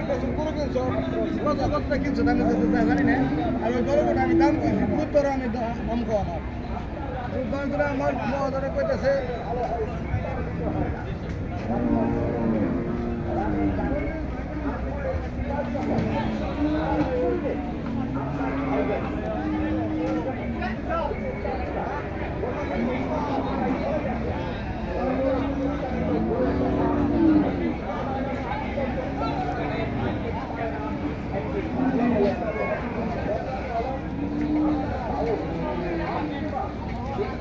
কাছে গরু দাম জানি না ওই গরুটা আমি দাম দিয়েছি দুধ ধরো আমি দাম ধরে আমার মহাজনে কইতেছে